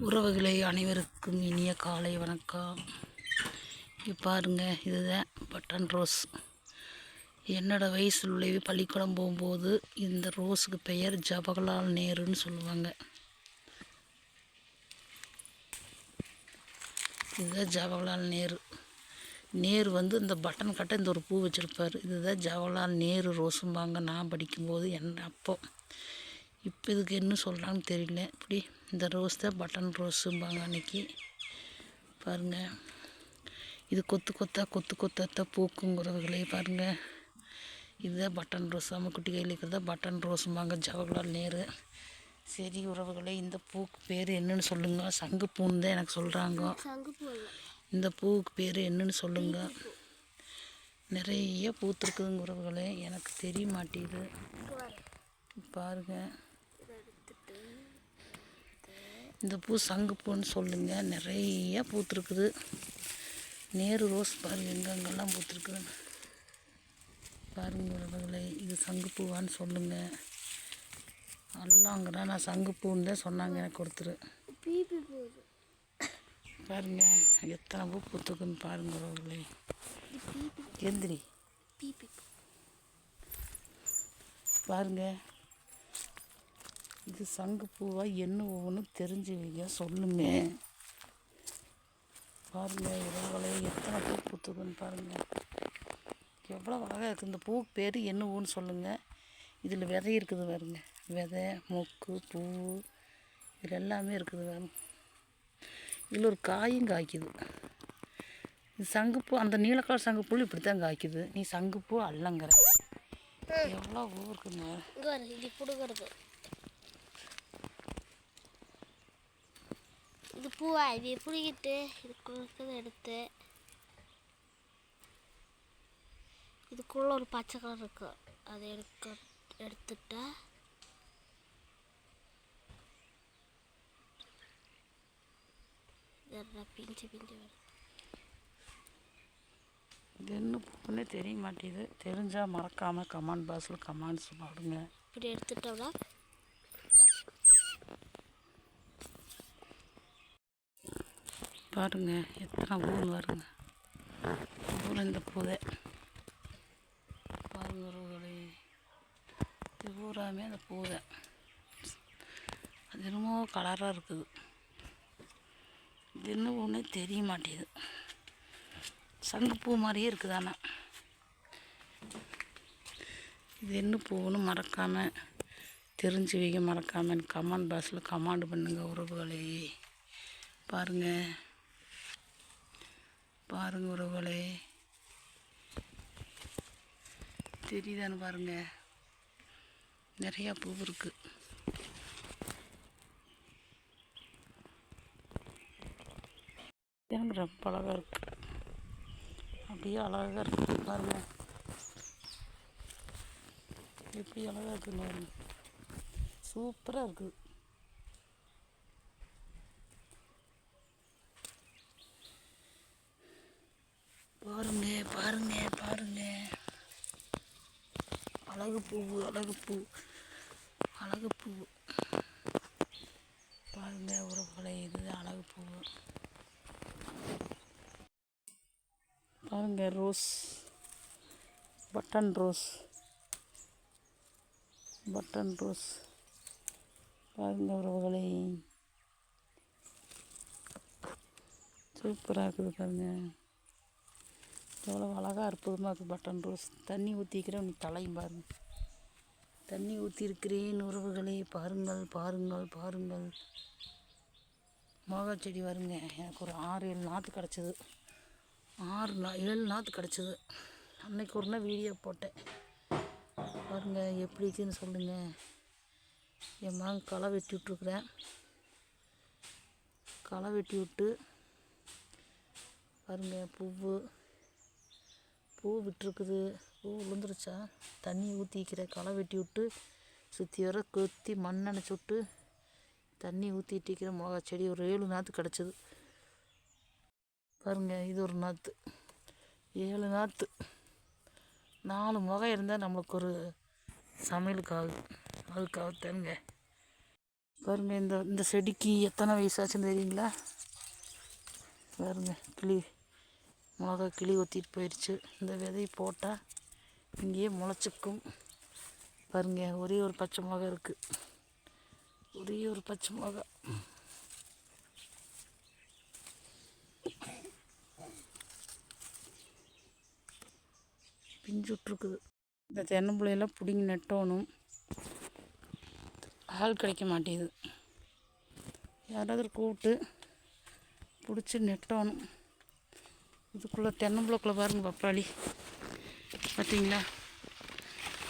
உறவுகளை அனைவருக்கும் இனிய காலை வணக்கம். பாருங்க இதுதான் பட்டன் ரோஸ். என்னோடய வயசில் உள்ள பள்ளிக்கூடம் போகும்போது இந்த ரோஸுக்கு பெயர் ஜவஹர்லால் நேருன்னு சொல்லுவாங்க. இதுதான் ஜவஹர்லால் நேரு. நேரு வந்து இந்த பட்டன் கட்ட இந்த ஒரு பூ வச்சுருப்பார். இதுதான் ஜவஹர்லால் நேரு ரோஸும்பாங்க. நான் படிக்கும்போது என் அப்போ இப்போ இதுக்கு என்ன சொல்கிறான்னு தெரியல. இப்படி இந்த ரோஸ் தான் பட்டன் ரோஸும்பாங்க அன்னைக்கு. பாருங்கள் இது கொத்து கொத்தா கொத்து கொத்தா பூக்குங்கிறவர்களே பாருங்கள் இதுதான் பட்டன் ரோஸ் நம்ம குட்டி கையில் இருக்கிறதா பட்டன் ரோஸும்பாங்க ஜவஹர்லால் நேரு. சரி உறவுகளே இந்த பூக்கு பேர் என்னன்னு சொல்லுங்க. சங்குப்பூன்னு தான் எனக்கு சொல்கிறாங்க இந்த பூவுக்கு பேர் என்னன்னு சொல்லுங்க. நிறைய பூத்துருக்குதுங்க உறவுகளே. எனக்கு தெரிய மாட்டேங்குது. பாருங்க. இந்த பூ சங்குப்பூன்னு சொல்லுங்க. நிறைய பூத்துருக்குது. நேரு ரோஸ் பாருங்க எங்கெங்கெல்லாம் பூத்துருக்குது. பாருங்க உறவுகளே இது சங்குப்பூவான்னு சொல்லுங்க. அல்லாங்கிறா நான் சங்குப்பூன்னு தான் சொன்னாங்க எனக்கு ஒருத்தர். பிபி போகுது பாருங்க எத்தனை பூ பூத்துக்குன்னு பாருங்க உறவுகளே எந்திரி. பிபி பாருங்க இது சங்குப்பூவாக என்ன ஒவ்வொன்று தெரிஞ்சவங்க சொல்லுமே. பாருங்கள் உறவுகளே எத்தனை பூ பூத்துக்குன்னு பாருங்கள் எவ்வளோ அழகாக இருக்குது இந்த பூவுக்கு பேர் என்ன பூன்னு சொல்லுங்கள் இதில் விதை இருக்குது பாருங்க. விதை மொக்கு பூ இதில் எல்லாமே இருக்குது பாருங்க. இதில் ஒரு காயும் காய்க்குது. இது சங்குப்பூ அந்த நீலக்கலர் சங்குப்பூ இப்படி தான் காய்க்குது. நீ சங்குப்பூ அல்லங்கிற. எவ்வளோ பூ இருக்குங்க இங்கே வர இது இது பூவா இது பிடிக்கிட்டு இதுக்குள்ள இருக்கிறத எடுத்து இதுக்குள்ள ஒரு பச்சை கலர் இருக்கு. அதை எடுக்க எடுத்துட்டா பிஞ்சு பிஞ்சு வரும் இது என்ன பூன்னே தெரிய மாட்டேங்குது. தெரிஞ்சால் மறக்காமல் கமெண்ட் பாக்ஸில் கமெண்ட்ஸ் போடுங்க. இப்படி எடுத்துட்டோம்னா பாருங்க எத்தனை பூன்னு வருங்க. பூவில் இந்த பூதை. பாருங்க உறவுகளே இது பூராமே அந்த பூதை. அது என்னமோ கலராக இருக்குது. இது என்ன பூன்னே தெரிய மாட்டேங்குது. சங்குப்பூ மாதிரியே இருக்குது ஆனால் இது என்ன பூன்னு மறக்காமல் தெரிஞ்சு வைக்க மறக்காமல் கமெண்ட் பாக்ஸில் கமாண்ட் பண்ணுங்கள் உறவுகளே. பாருங்கள் பாருங்க உறவுகளே. தெரியுதான்னு பாருங்க. நிறையா பூ இருக்கு. எனக்கு ரொம்ப அழகாக இருக்கு. அப்படியே அழகாக இருக்கு. பாருங்க. எப்படி அழகாக இருக்குன்னு பாருங்க. சூப்பராக இருக்குது பாருங்க பாருங்க பாருங்க அழகு பூ அழகு பூ அழகு பூ பாருங்க உறவுகளை இதுதான் அழகு பாருங்க rose. Button rose. Button rose. பாருங்க உறவுகளை சூப்பராக இருக்குது பாருங்க. எவ்வளோ அழகாக அற்புதமாக இருக்குது பட்டன் ரோஸ். தண்ணி ஊற்றிக்கிறேன் நீ தலையும் பாருங்கள் தண்ணி ஊற்றிருக்கிறேன் உறவுகளே. பாருங்கள் பாருங்கள் பாருங்கள். மிளகா செடி வருங்க. எனக்கு ஒரு ஆறு ஏழு நாற்று கிடச்சிது. ஆறு நா ஏழு நாற்று கிடச்சிது. அன்னைக்கு ஒரு நாள் வீடியோ போட்டேன். பாருங்கள் எப்படி இருக்குன்னு சொல்லுங்கள் என் மகன் களை வெட்டி விட்ருக்குறேன் களை வெட்டி விட்டு பாருங்கள் பூவு. பூ விட்டுருக்குது. பூ விழுந்துருச்சா? தண்ணி ஊற்றிக்கிற களை வெட்டி விட்டு சுற்றி வர கொத்தி மண் விட்டு தண்ணி இருக்கிற மிளகா செடி ஒரு ஏழு நாற்று கிடச்சிது. பாருங்க இது ஒரு நாற்று ஏழு நாற்று நாலு மிளகா இருந்தால் நம்மளுக்கு ஒரு சமையலுக்கு ஆகுது அதுக்காகத்தானுங்க பாருங்கள் இந்த இந்த செடிக்கு எத்தனை வயசாச்சுன்னு தெரியுங்களா? பாருங்க கிளி. மிளகா கிளி ஒத்திட்டு போயிடுச்சு. இந்த விதை போட்டால் இங்கேயே முளைச்சிக்கும் பாருங்க ஒரே ஒரு பச்சை மிளகா இருக்குது ஒரே ஒரு பச்சை மிளகா. பிஞ்சு விட்ருக்குது இந்த தென்னம்பிள்ளையெல்லாம் பிடுங்கி நட்டோணும். ஆள் கிடைக்க மாட்டேங்குது. யாராவது கூப்பிட்டு பிடிச்சி நெட்டோணும். இதுக்குள்ளே தென்னம்பிள்ளைக்குள்ளே பாருங்கள் பப்பாளி. பார்த்தீங்களா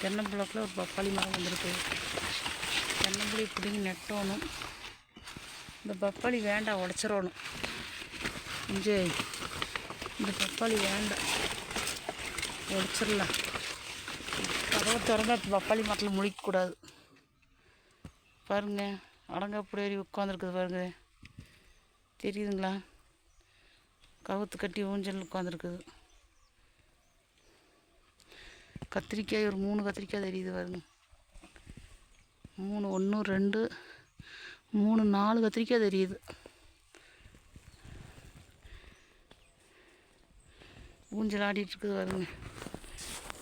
தென்னம்பிள்ளைக்குள்ள ஒரு பப்பாளி மரம் வந்திருக்கு. தென்னம்பிள்ளை பிடிங்கி நெட்டணும். இந்த பப்பாளி வேண்டாம் உடச்சிடணும் இங்கே இந்த பப்பாளி வேண்டாம் உடச்சிடலாம் கதவை திறந்தா பப்பாளி மரத்தில் முழிக்கக்கூடாது பாருங்க அடங்காப்புடி ஏறி உட்காந்துருக்குது பாருங்க. தெரியுதுங்களா? கவுத்து கட்டி ஊஞ்சல் உட்காந்துருக்குது. கத்திரிக்காய் ஒரு மூணு கத்திரிக்காய் தெரியுது பாருங்க. மூணு ஒன்று ரெண்டு மூணு நாலு கத்திரிக்காய் தெரியுது. ஊஞ்சல் ஆடிட்டுருக்குது பாருங்க.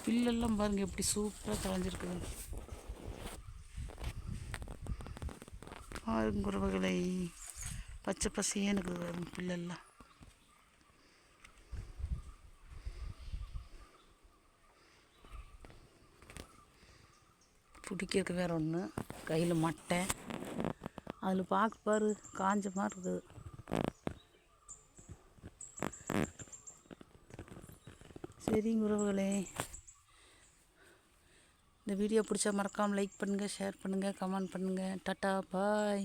பில்லெல்லாம் பாருங்க எப்படி சூப்பராக கலைஞ்சிருக்குது. குருவகளை பச்சை பசையேன்னு இருக்குது பாருங்க பில்லெல்லாம். பிடிக்கிறதுக்கு வேறு ஒன்று கையில் மட்டை. அதில் பார்க்க பாரு காஞ்ச மாதிரி இருக்குது சரிங்க உறவுகளே. இந்த வீடியோ பிடிச்சா மறக்காமல் லைக் பண்ணுங்கள் ஷேர் பண்ணுங்கள் கமெண்ட் பண்ணுங்கள் டட்டா பாய்